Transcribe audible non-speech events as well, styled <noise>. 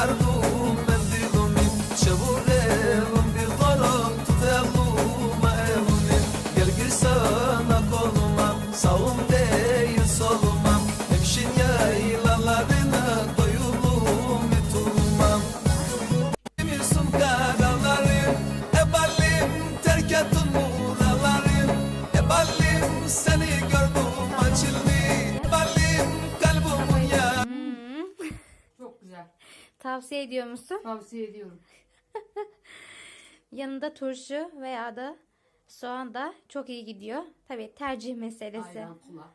çıkardım Tavsiye ediyor musun? Tavsiye ediyorum. <laughs> Yanında turşu veya da soğan da çok iyi gidiyor. Tabii tercih meselesi. Ayran, kula.